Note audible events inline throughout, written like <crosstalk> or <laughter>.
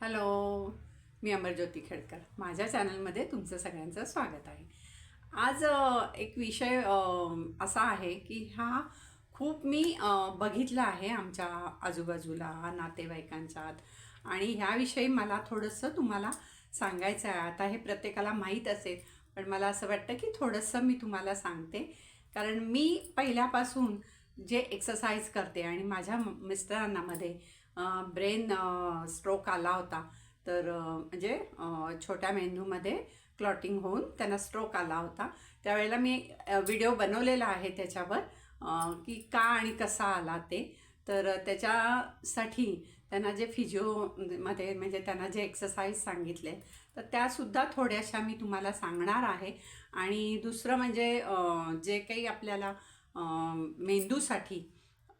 Hello मी अमरज्योती खेडकर. माझ्या चॅनलमध्ये तुमचं सगळ्यांचं स्वागत आहे. आज एक विषय असा आहे की हा खूप मी बघितला आहे आमच्या आजूबाजूला नातेवाईकांच्यात आणि ह्याविषयी मला थोडंसं तुम्हाला सांगायचं आहे. आता हे प्रत्येकाला माहीत असेल पण मला असं वाटतं की थोडंसं मी तुम्हाला सांगते. कारण मी पहिल्यापासून जे एक्सरसाइज करते आणि माझ्या मिस्टरांनामध्ये ब्रेन स्ट्रोक आला होता. तर म्हणजे छोट्या मेंदूमध्ये क्लॉटिंग होऊन त्यांना स्ट्रोक आला होता. त्यावेळेला मी व्हिडिओ बनवलेला आहे त्याच्यावर की का आणि कसा आला ते. तर त्याच्यासाठी त्यांना जे फिजिओमध्ये म्हणजे त्यांना जे एक्सरसाइज सांगितले तर त्यासुद्धा थोड्याशा मी तुम्हाला सांगणार आहे. आणि दुसरं म्हणजे जे काही आपल्याला मेंदूसाठी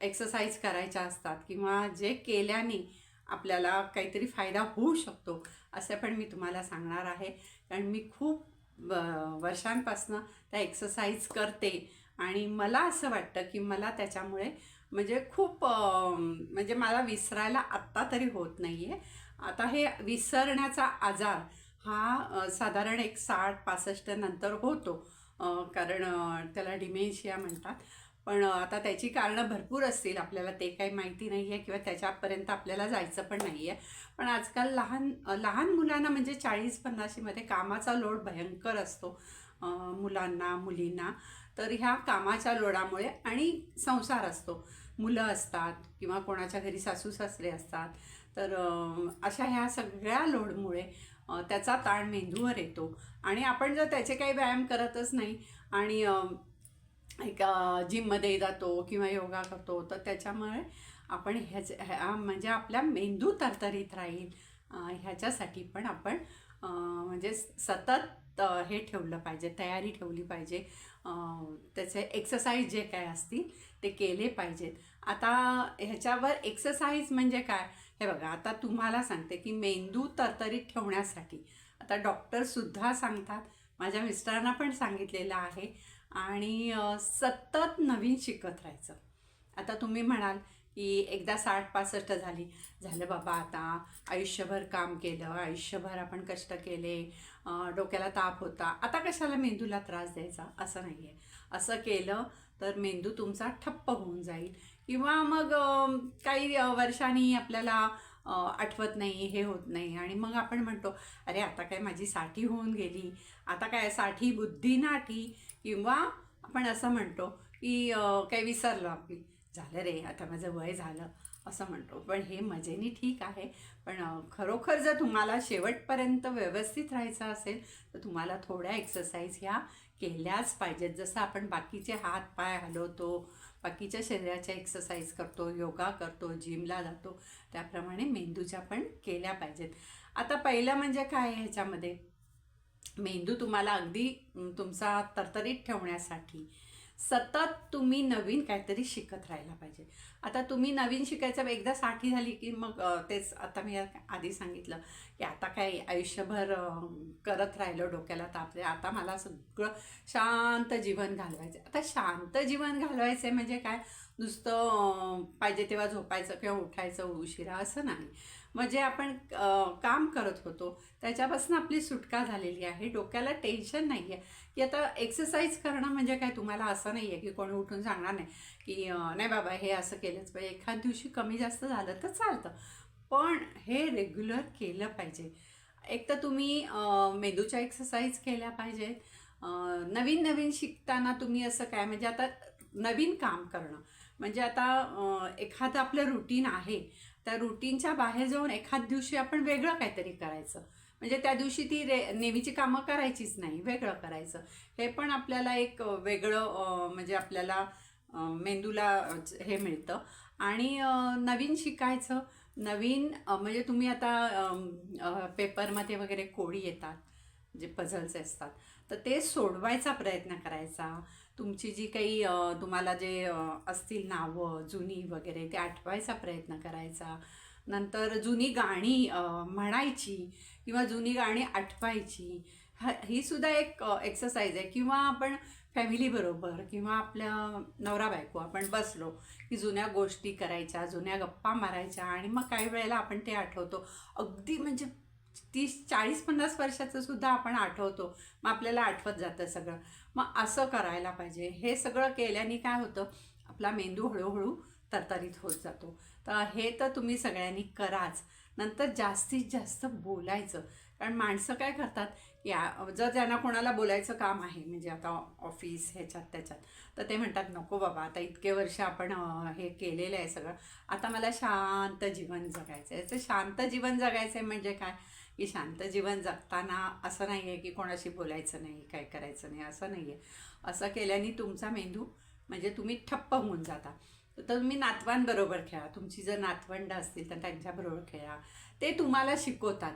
एक्सरसाइज करायच्या असतात किंवा जे केल्याने आपल्याला काहीतरी फायदा होऊ शकतो असं पण मी तुम्हाला सांगणार आहे. कारण मी खूप वर्षांपासनं त्या एक्सरसाइज करते आणि मला असं वाटतं की मला त्याच्यामुळे म्हणजे खूप म्हणजे मला विसरायला आत्ता तरी होत नाही आहे आता हे विसरण्याचा आजार हा साधारण एक साठ पासष्ट नंतर होतो. कारण त्याला डिमेन्शिया म्हणतात. पण आता त्याची कारणं भरपूर असतील आपल्याला ते काही माहिती नाही आहे किंवा त्याच्यापर्यंत आपल्याला जायचं पण नाही आहे पण आजकाल लहान लहान मुलांना म्हणजे चाळीस पन्नाशीमध्ये कामाचा लोड भयंकर असतो मुलांना मुलींना. तर ह्या कामाच्या लोडामुळे आणि संसार असतो. मुलं असतात किंवा कोणाच्या घरी सासू सासरे असतात. तर अशा ह्या सगळ्या लोडमुळे त्याचा ताण मेंदूवर येतो. आणि आपण जर त्याचे काही व्यायाम करतच नाही आणि एक जिममध्ये जातो किंवा योगा करतो तर त्याच्यामुळे आपण ह्याच ह्या म्हणजे आपल्या मेंदू तरतरीत राहील. ह्याच्यासाठी पण आपण म्हणजे सतत हे ठेवलं पाहिजे तयारी ठेवली पाहिजे. त्याचे एक्सरसाइज जे काय असतील ते केले पाहिजेत. आता ह्याच्यावर एक्सरसाइज म्हणजे काय? हे बघा आता तुम्हाला सांगते की मेंदू तरतरीत ठेवण्यासाठी आता डॉक्टरसुद्धा सांगतात. माझ्या मिस्टरांना पण सांगितलेलं आहे. आणि सतत नवीन शिकत राहायचं. आता तुम्ही म्हणाल की एकदा साठ पासष्ट झाली झालं बाबा आता आयुष्यभर काम केलं आयुष्यभर आपण कष्ट केले डोक्याला ताप होता. आता कशाला मेंदूला त्रास द्यायचा? असं नाही आहे असं केलं तर मेंदू तुमचा ठप्प होऊन जाईल. किंवा मग काही वर्षांनी आपल्याला आठवत नाही हे होत नाही आणि मग आपण म्हणतो अरे आता काय माझी साठी होऊन गेली? आता काय साठी बुद्धी नाठी? किंवा आपण असं म्हणतो की काय विसरलो आपली? झालं रे आता माझं वय झालं. असं म्हणतो. पण हे मजेने ठीक आहे. पण खरोखर जर तुम्हाला शेवटपर्यंत व्यवस्थित राहायचं असेल तर तुम्हाला थोड्या एक्सरसाइज ह्या केल्याच पाहिजेत. जसं आपण बाकीचे हात पाय हलवतो बाकीच्या शरीराच्या एक्सरसाइज करतो योगा करतो जिमला जातो. त्याप्रमाणे मेंदूच्या पण केल्या पाहिजेत. आता पहिलं म्हणजे काय आहे ह्याच्यामध्ये मेंदू तुम्हाला अगदी तुमचा तरतरीत ठेवण्यासाठी सतत तुम्ही नवीन काहीतरी शिकत राहायला पाहिजे. आता तुम्ही नवीन शिकायचं एकदा साठी झाली की मग तेच आता मी आधी सांगितलं की आता काय आयुष्यभर करत राहिलं डोक्याला तापले आता मला सगळं शांत जीवन घालवायचं. आता शांत जीवन घालवायचं म्हणजे काय? नुसतं पाहिजे तेव्हा झोपायचं किंवा उठायचं उशिरा असं नाही. म्हणजे आपण काम करत होतो. त्याच्यापासून आपली सुटका झालेली आहे. डोक्याला टेन्शन नाही आहे की आता एक्सरसाइज करणं म्हणजे काय? तुम्हाला असं नाही आहे की कोणी उठून सांगणार नाही की नाही बाबा हे असं केलंच पाहिजे. एखाद दिवशी कमी जास्त झालं तर चालतं. पण हे रेग्युलर केलं पाहिजे. एक तर तुम्ही मेंदूच्या एक्सरसाइज केल्या पाहिजेत. नवीन नवीन शिकताना तुम्ही असं काय म्हणजे आता नवीन काम करणं. म्हणजे आता एखादं आपलं रुटीन आहे. त्या रुटीनच्या बाहेर जाऊन एखाद दिवशी आपण वेगळं काहीतरी करायचं. म्हणजे त्या दिवशी ती रे नेहमीची कामं करायचीच नाही वेगळं करायचं. हे पण आपल्याला एक वेगळं म्हणजे आपल्याला मेंदूला हे मिळतं. आणि नवीन शिकायचं. नवीन म्हणजे तुम्ही आता पेपरमध्ये वगैरे कोडी येतात जे पझल्स असतात. तर ते सोडवायचा प्रयत्न करायचा. तुमची जी काही तुम्हाला जे असतील नावं जुनी वगैरे ते आठवायचा प्रयत्न करायचा. नंतर जुनी गाणी म्हणायची किंवा जुनी गाणी आठवायची ह ही सुद्धा एक एक्सरसाइज आहे. किंवा आपण फॅमिलीबरोबर किंवा आपल्या नवरा बायको आपण बसलो की जुन्या गोष्टी करायच्या जुन्या गप्पा मारायच्या आणि मग काही वेळेला आपण ते आठवतो. अगदी म्हणजे तीस चाळीस पन्नास वर्षाचं सुद्धा आपण आठवतो. मग आपल्याला आठवत जातं सगळं. मग असं करायला पाहिजे. हे सगळं केल्याने काय होतं? आपला मेंदू हळूहळू तरतरीत होत जातो. तर हे तर तुम्ही सगळ्यांनी कराच. नंतर जास्तीत जास्त बोलायचं. कारण माणसं काय करतात या जर त्यांना कोणाला बोलायचं काम आहे म्हणजे आता ऑफिस ह्याच्यात त्याच्यात तर ते म्हणतात नको बाबा आता इतके वर्ष आपण हे केलेलं आहे सगळं. आता मला शांत जीवन जगायचं आहे तर शांत जीवन जगायचं आहे म्हणजे काय? की शांत जीवन जगताना असं नाही आहे की कोणाशी बोलायचं नाही काय करायचं नाही असं नाही आहे असं केल्याने तुमचा मेंदू म्हणजे तुम्ही ठप्प होऊन जाता. तर तुम्ही नातवांबरोबर खेळा. तुमची जर नातवंड असतील तर त्यांच्याबरोबर खेळा. ते तुम्हाला शिकवतात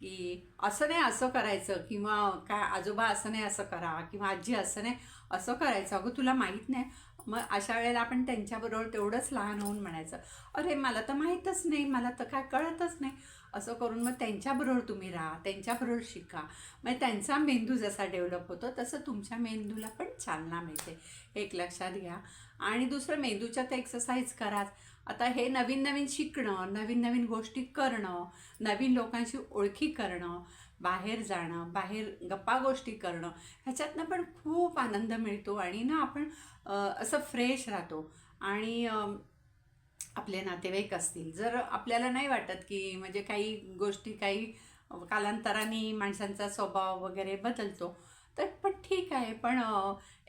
की असं नाही असं करायचं किंवा काय आजोबा असं नाही असं करा किंवा आजी असं नाही असं करायचं. अगं तुला माहीत नाही. मग अशा वेळेला आपण त्यांच्याबरोबर तेवढंच लहान होऊन म्हणायचं अरे मला तर माहीतच नाही मला तर काय कळतच नाही. असं करून मग त्यांच्याबरोबर तुम्ही राहा त्यांच्याबरोबर शिका. मग त्यांचा मेंदू जसा डेव्हलप होतो तसं तुमच्या मेंदूला पण चालना मिळते. एक लक्षात घ्या. आणि दुसरं मेंदूच्या तर एक्सरसाइज कराच. आता हे नवीन नवीन शिकणं नवीन नवीन गोष्टी करणं नवीन लोकांशी ओळखी करणं बाहेर जाणं बाहेर गप्पा गोष्टी करणं ह्याच्यातनं पण खूप आनंद मिळतो आणि ना आपण असं फ्रेश राहतो. आणि आपले नातेवाईक असतील. जर आपल्याला नाही वाटत की म्हणजे काही गोष्टी काही कालांतराने माणसांचा स्वभाव वगैरे बदलतो तर पण ठीक आहे. पण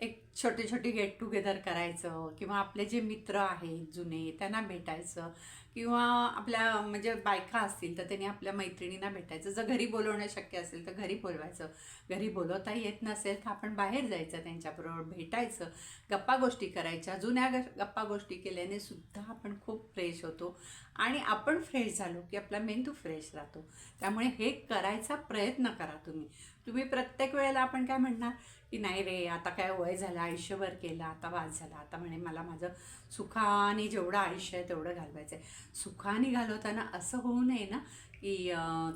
एक छोटे छोटे गेट टुगेदर करायचं किंवा आपले जे मित्र आहेत जुने त्यांना भेटायचं किंवा आपल्या म्हणजे बायका असतील तर त्यांनी आपल्या मैत्रिणींना भेटायचं. जर घरी बोलवणं शक्य असेल तर घरी बोलवायचं. घरी बोलवता येत नसेल तर आपण बाहेर जायचं त्यांच्याबरोबर भेटायचं गप्पा गोष्टी करायच्या. जुन्या ग गप्पा गोष्टी केल्याने सुद्धा आपण खूप फ्रेश होतो आणि आपण फ्रेश झालो की आपला मेंदू फ्रेश राहतो. त्यामुळे हे करायचा प्रयत्न करा तुम्ही. तुम्ही प्रत्येक वेळेला आपण काय म्हणणार की नाही रे आता काय वय झालं आयुष्यभर केलं आता वाद झाला. आता म्हणे मला माझं सुखाने जेवढं आयुष्य आहे तेवढं घालवायचं आहे. सुखाने घालवताना असं होऊ नये ना की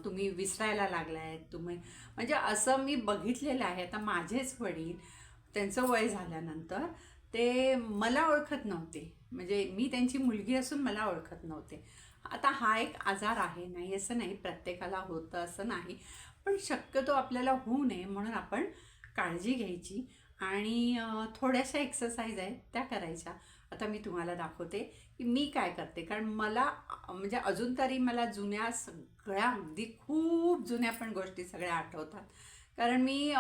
तुम्ही विसरायला लागलाय तुम्ही म्हणजे असं मी बघितलेलं आहे. आता माझेच वडील त्यांचं वय झाल्यानंतर ते मला ओळखत नव्हते. म्हणजे मी त्यांची मुलगी असून मला ओळखत नव्हते. आता हा एक आजार आहे. नाही असं नाही प्रत्येकाला होतं असं नाही. पण शक्यतो आपल्याला होऊ नये म्हणून आपण काळजी घ्यायची. आणि थोड्याशा एक्सरसाइज आहेत त्या करायच्या. आता मी तुम्हाला दाखवते की मी काय करते. कारण मला म्हणजे अजून तरी मला जुन्या सगळ्या अगदी खूप जुन्या पण गोष्टी सगळ्या आठवतात. कारण मी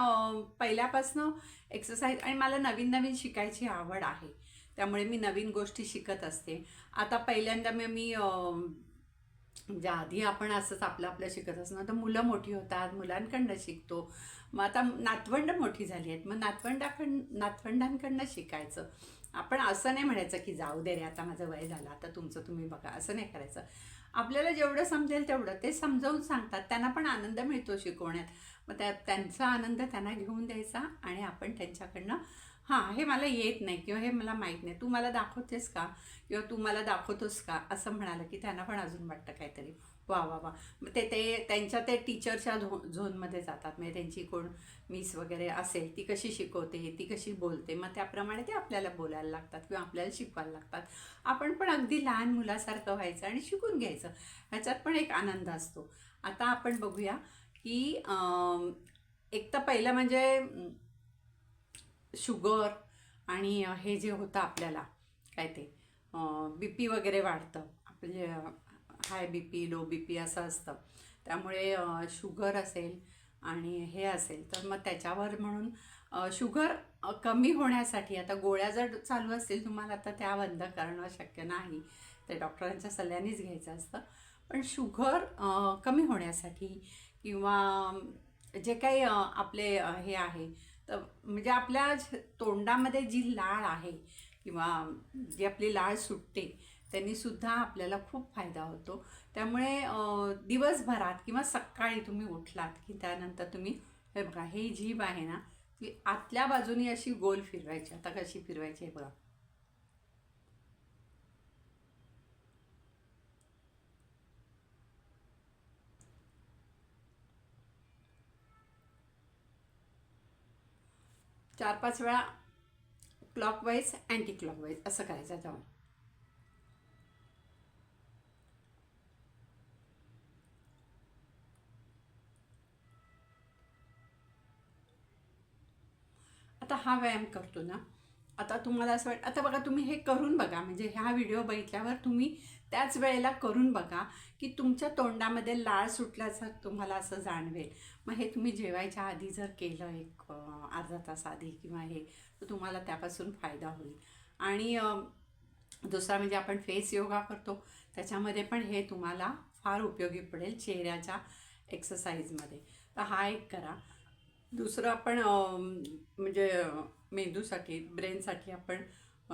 पहिल्यापासनं एक्सरसाइज आणि मला नवीन नवीन शिकायची आवड आहे. त्यामुळे मी नवीन गोष्टी शिकत असते. आता पहिल्यांदा मी मी ज्या आधी आपण असंच आपलं आपलं शिकत असणार तर मुलं मोठी होतात मुलांकडनं शिकतो. मग आता नातवंड मोठी झाली आहेत. मग नातवंडाकडं नातवंडांकडनं शिकायचं. आपण असं नाही म्हणायचं की जाऊ दे रे आता माझं वय झालं आता तुमचं तुम्ही बघा असं नाही करायचं. आपल्याला जेवढं समजेल तेवढं. ते समजावून सांगतात. त्यांना पण आनंद मिळतो शिकवण्यात. मग त्या त्यांचा आनंद त्यांना घेऊन द्यायचा आणि आपण त्यांच्याकडनं हां हे मला येत नाही किंवा हे मला माहीत नाही. तू मला दाखवतेस का? किंवा तू मला दाखवतोस का? असं म्हणालं की त्यांना पण अजून वाटतं काहीतरी. वा वा वा. मग ते ते त्यांच्या ते टीचरच्या झो झोनमध्ये जातात. म्हणजे त्यांची कोण मिस वगैरे असेल ती कशी शिकवते ती कशी बोलते मग त्याप्रमाणे ते आपल्याला बोलायला लागतात किंवा आपल्याला शिकवायला लागतात. आपण पण अगदी लहान मुलासारखं व्हायचं आणि शिकून घ्यायचं. ह्याच्यात पण एक आनंद असतो. आता आपण बघूया की एक तर पहिलं म्हणजे शुगर आणि हे जे होतं आपल्याला काय ते बी पी वगैरे वाढतं. आपले high B P low B P असं असतं. त्यामुळे शुगर असेल आणि हे असेल तर मग त्याच्यावर म्हणून शुगर कमी होण्यासाठी आता गोळ्या जर चालू असतील तुम्हाला तर त्या बंद करणं शक्य नाही. ते डॉक्टरांच्या सल्ल्यानेच घ्यायचं असतं. पण शुगर कमी होण्यासाठी किंवा जे काही आपले हे आहे तर म्हणजे आपल्या तोंडामध्ये जी लाळ आहे किंवा जी आपली लाळ सुटते त्यांनीसुद्धा आपल्याला खूप फायदा होतो. त्यामुळे दिवसभरात किंवा सकाळी तुम्ही उठलात की त्यानंतर तुम्ही हे बघा हे जीभ आहे ना ती आतल्या बाजूनी अशी गोल फिरवायची. आता कशी फिरवायची हे बघा. चार पाच वेळा क्लॉकवाईज अँटी क्लॉकवाईज असं करायचं जाऊन आता हा व्यायाम करतो ना. आता तुम्हाला असं वाट आता बघा तुम्ही हे करून बघा. म्हणजे ह्या व्हिडिओ बघितल्यावर तुम्ही त्याच वेळेला करून बघा की तुमच्या तोंडामध्ये लाळ सुटल्याचं तुम्हाला असं जाणवेल. मग हे तुम्ही जेवायच्या आधी जर केलं एक अर्धा तास आधी किंवा हे तर तुम्हाला त्यापासून फायदा होईल. आणि दुसरा म्हणजे आपण फेस योगा करतो. त्याच्यामध्ये पण हे तुम्हाला फार उपयोगी पडेल चेहऱ्याच्या एक्सरसाइजमध्ये. तर हा एक करा. दुसरं आपण म्हणजे मेंदूसाठी ब्रेनसाठी आपण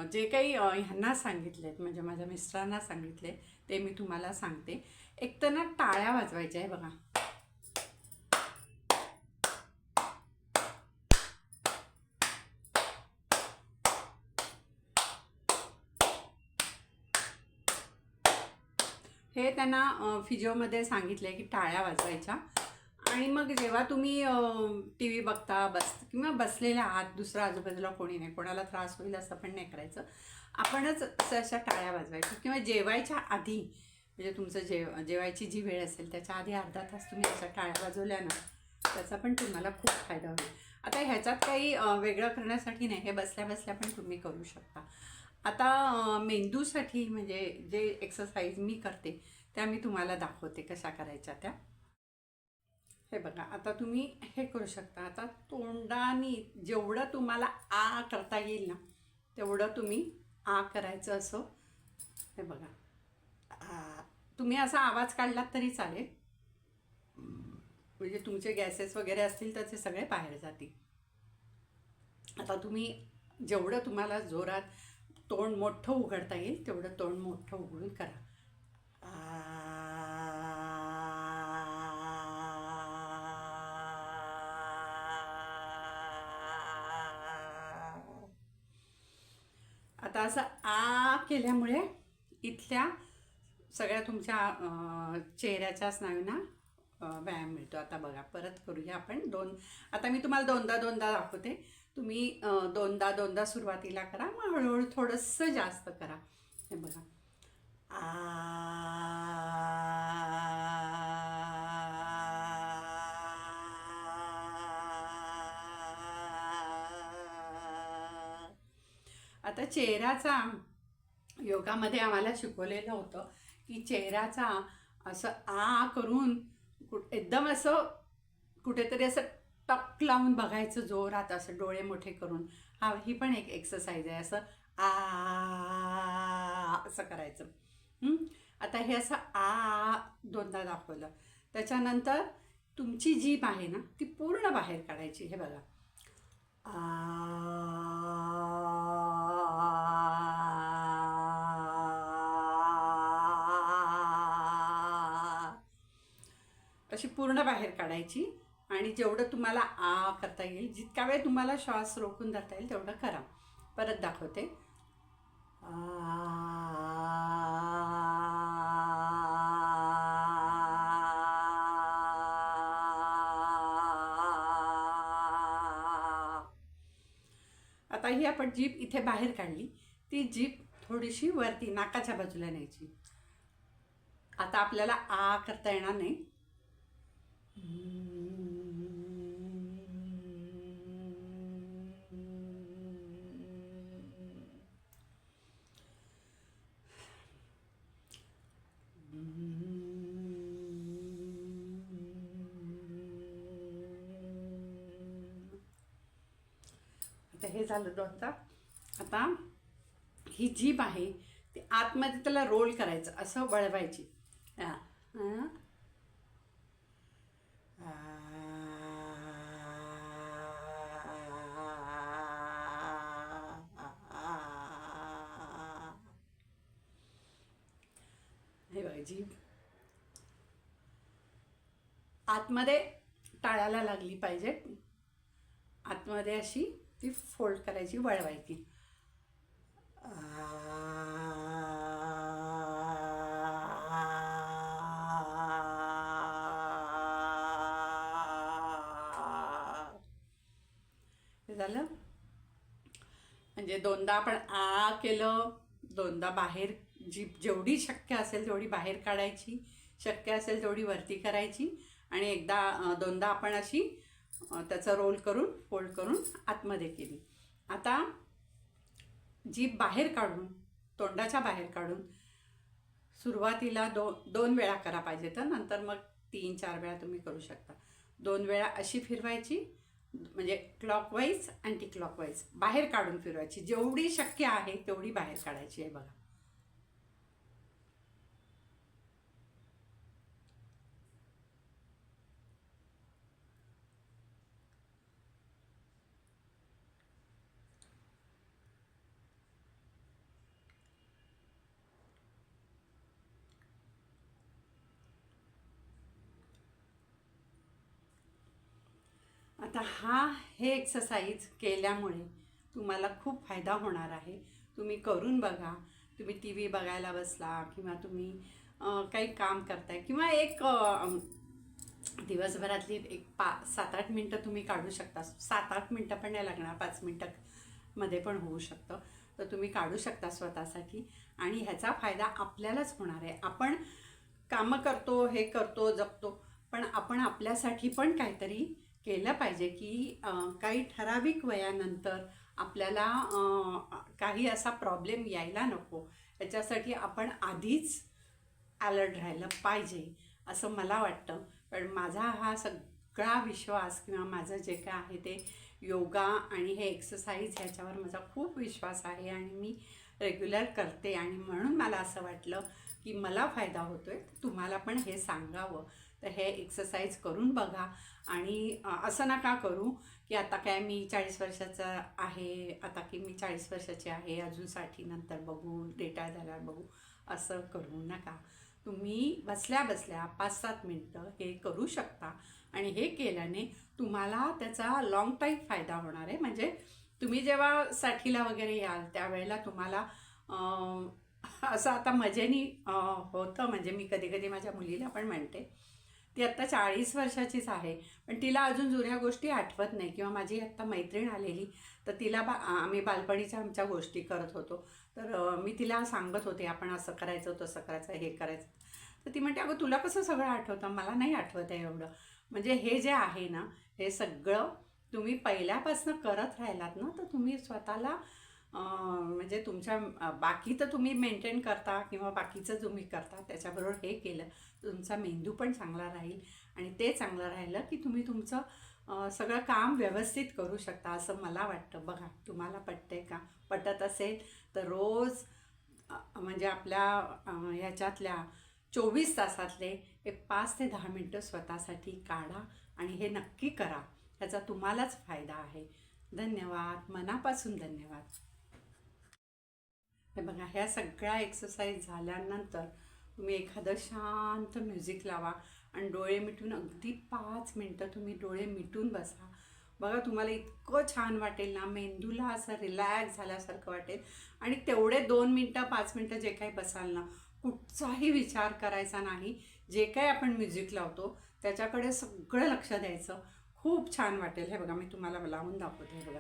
जे काही ह्यांना ह्यांना सांगितलेत म्हणजे माझ्या मिस्टरांना सांगितले ते मी तुम्हाला सांगते. एक तर ना टाळ्या वाजवायच्या आहे बघा. हे त्यांना फिजिओमध्ये सांगितलं की टाळ्या वाजवायच्या. आणि मग जेव्हा तुम्ही टी व्ही बघता बस किंवा बसलेल्या आहात दुसऱ्या आजूबाजूला कोणी नाही कोणाला त्रास होईल असं पण नाही करायचं. आपणच असं अशा टाळ्या वाजवायच्या किंवा जेवायच्या आधी म्हणजे तुमचं जेव जेवायची जी वेळ असेल त्याच्या आधी अर्धा तास तुम्ही अशा टाळ्या वाजवल्या ना त्याचा पण तुम्हाला खूप फायदा होईल. आता ह्याच्यात काही वेगळं करण्यासाठी नाही हे बसल्या बसल्या पण तुम्ही करू शकता. आता मेंदूसाठी म्हणजे जे एक्सरसाइज मी करते त्या मी तुम्हाला दाखवते कशा करायच्या त्या. हे बघा आता तुम्ही हे करू शकता. आता तोंडाने जेवढं तुम्हाला आ करता येईल ना तेवढं तुम्ही आ करायचं असं. हे बघा. तुम्ही असा आवाज काढलात तरी चालेल. म्हणजे तुमचे गॅसेस वगैरे असतील तर ते सगळे बाहेर जातील. आता तुम्ही जेवढं तुम्हाला जोरात तोंड मोठं उघडता येईल तेवढं तोंड मोठं उघडून करा. थोडासा असं आ केल्यामुळे इथल्या सगळ्या तुमच्या चेहऱ्याच्या स्नायूंना व्यायाम मिळतो. आता बघा परत करूया आपण दोन आता मी तुम्हाला दोनदा दोनदा दाखवते. तुम्ही दोनदा दोनदा सुरुवातीला करा मग हळूहळू थोडंसं जास्त करा. हे बघा. आ आता चेहऱ्याचा योगामध्ये आम्हाला शिकवलेलं होतं की चेहऱ्याचा असं आ करून कुठ एकदम असं कुठेतरी असं टक लावून बघायचं जोरात असं डोळे मोठे करून. हा ही पण एक एक्सरसाइज आहे. असं आ असं करायचं. आता हे असं आ दोनदा दाखवलं. त्याच्यानंतर तुमची जीभ आहे ना ती पूर्ण बाहेर काढायची. हे बघा. आ पूर्ण बाहेर काढायची आणि जेवढं तुम्हाला आ करता येईल जितका वेळ तुम्हाला श्वास रोखून जाता येईल तेवढं करा. परत दाखवते. आता ही आपण जीप इथे बाहेर काढली. ती जीप थोडीशी वरती नाकाच्या बाजूला न्यायची. आता आपल्याला आ करता येणार नाही आता हे झालं दोनदा आता ही जीभ आहे ती आतमध्ये त्याला रोल करायचं असं वळवायची हे बघा जीभ आतमध्ये टाळायला लागली पाहिजे आतमध्ये अशी ती फोल्ड करायची वळवायची. हे झालं? म्हणजे दोनदा आपण आ केलं दोनदा बाहेर जी जेवढी शक्य असेल तेवढी बाहेर काढायची शक्य असेल तेवढी वरती करायची आणि एकदा दोनदा आपण अशी त्याचा रोल करून करून आतमध्ये केली. आता जीभ बाहेर काढून तोंडाच्या बाहेर काढून सुरुवातीला दो दोन वेळा करा पाहिजे तर नंतर मग तीन चार वेळा तुम्ही करू शकता. दोन वेळा अशी फिरवायची म्हणजे क्लॉकवाईज अँटी क्लॉकवाईज बाहेर काढून फिरवायची. जेवढी शक्य आहे तेवढी बाहेर काढायची आहे बघा. आता हा हे एक्सरसाइज केल्यामुळे तुम्हाला खूप फायदा होणार आहे. तुम्ही करून बघा. तुम्ही टी व्ही बघायला बसला किंवा तुम्ही काही काम करताय किंवा एक दिवसभरातली एक पा सात आठ मिनटं तुम्ही काढू शकता. सात आठ मिनटं पण नाही लागणार पाच मिनटं मध्ये पण होऊ शकतं. तर तुम्ही काढू शकता स्वतःसाठी आणि ह्याचा फायदा आपल्यालाच होणार आहे. आपण कामं करतो हे करतो जपतो पण आपण आपल्यासाठी पण काहीतरी केलं पाहिजे की काही ठराविक वयानंतर आपल्याला काही असा प्रॉब्लेम यायला नको. याच्यासाठी आपण आधीच अलर्ट राहिलं पाहिजे असं मला वाटतं. पण माझा हा सगळा विश्वास किंवा माझं जे काय आहे ते योगा आणि हे एक्सरसाइज ह्याच्यावर माझा खूप विश्वास आहे आणि मी रेग्युलर करते. आणि म्हणून मला असं वाटलं की मला फायदा होतो आहे तुम्हाला पण हे सांगावं. तर हे एक्सरसाइज करून बघा. आणि असं नका करू की आता काय मी चाळीस वर्षाचा आहे आता की मी चाळीस वर्षाची आहे अजून साठी नंतर बघू रिटायर झाल्यावर बघू. असं करू नका. तुम्ही बसल्या बसल्या पाच सात मिनटं हे करू शकता. आणि हे केल्याने तुम्हाला त्याचा लाँग टाईम फायदा होणार आहे. म्हणजे तुम्ही जेव्हा साठीला वगैरे याल त्यावेळेला तुम्हाला <laughs> असं आता मजेनी होतं. म्हणजे मी कधी कधी माझ्या मुलीला पण म्हणते. ती आत्ता चाळीस वर्षाचीच आहे. पण तिला अजून जुन्या गोष्टी आठवत नाही. किंवा माझी आत्ता मैत्रीण आलेली तर तिला बा आम्ही बालपणीच्या आमच्या गोष्टी करत होतो. तर मी तिला सांगत होते आपण असं करायचं तसं करायचं हे करायचं. तर ती म्हणते अगं तुला कसं सगळं आठवतं? मला नाही आठवत आहे एवढं. म्हणजे हे जे आहे ना हे सगळं तुम्ही पहिल्यापासून करत राहिलात ना तर तुम्ही स्वतःला म्हणजे तुमच्या बाकी तर तुम्ही मेंटेन करता किंवा बाकीचं तुम्ही करता त्याच्याबरोबर हे केलं तर तुमचा मेंदू पण चांगला राहील आणि ते चांगलं राहिलं की तुम्ही तुमचं सगळं काम व्यवस्थित करू शकता असं मला वाटतं. बघा तुम्हाला पटते का? पटत असेल तर रोज म्हणजे आपल्या ह्याच्यातल्या चोवीस तासातले एक पाच ते दहा मिनटं स्वतःसाठी काढा आणि हे नक्की करा. ह्याचा तुम्हालाच फायदा आहे. धन्यवाद. मनापासून धन्यवाद. हे बघा ह्या सगळ्या एक्सरसाइज झाल्यानंतर तुम्ही एखादं शांत म्युझिक लावा आणि डोळे मिटून अगदी पाच मिनटं तुम्ही डोळे मिटून बसा. बघा तुम्हाला इतकं छान वाटेल ना मेंदूला असं रिलॅक्स झाल्यासारखं वाटेल. आणि तेवढे दोन मिनटं पाच मिनटं जे काही बसाल ना कुठचाही विचार करायचा नाही. जे काही आपण म्युझिक लावतो त्याच्याकडे सगळं लक्ष द्यायचं. खूप छान वाटेल. हे बघा मी तुम्हाला लावून दाखवते हे बघा.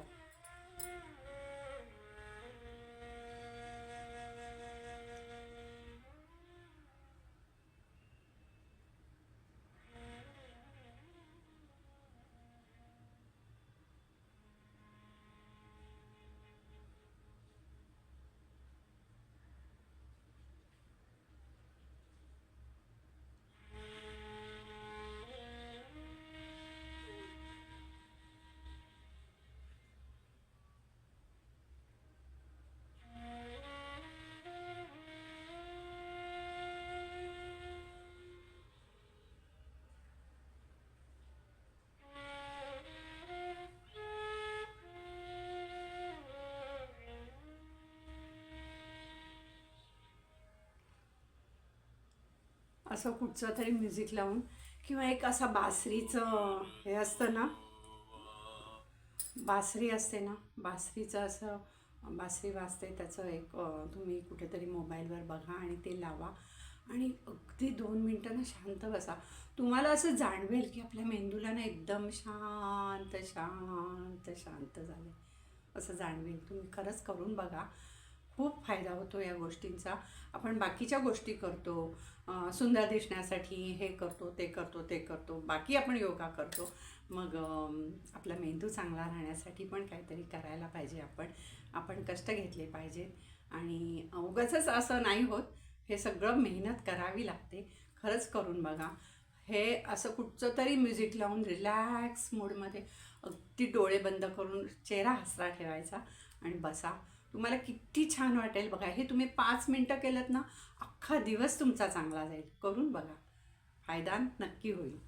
असं कुठचं तरी म्युझिक लावून किंवा एक असा बासरीचं हे असतं ना बासरी असते ना बासरीचं असं बासरी वाजते त्याचं एक तुम्ही कुठेतरी मोबाईलवर बघा आणि ते लावा. आणि अगदी दोन मिनटं ना शांत बसा. तुम्हाला असं जाणवेल की आपल्या मेंदूला ना एकदम शांत शांत शांत झालं असं जाणवेल. तुम्ही खरंच करून बघा. खूप फायदा होतो या गोष्टींचा. आपण बाकीच्या गोष्टी करतो सुंदर दिसण्यासाठी हे करतो ते करतो ते करतो बाकी आपण योगा करतो. मग आपला मेंदू चांगला राहण्यासाठी पण काहीतरी करायला पाहिजे आपण. आपण कष्ट घेतले पाहिजेत. आणि उगाच असं नाही होत. हे सगळं मेहनत करावी लागते. खरंच करून बघा. हे असं कुठचं तरी म्युझिक लावून रिलॅक्स मूडमध्ये अगदी डोळे बंद करून चेहरा हसरा ठेवायचा आणि बसा. तुम्हाला किती छान वाटेल बघा. हे तुम्ही पाच मिनटं केलं ना अख्खा दिवस तुमचा चांगला जाईल. करून बघा. फायदा नक्की होईल.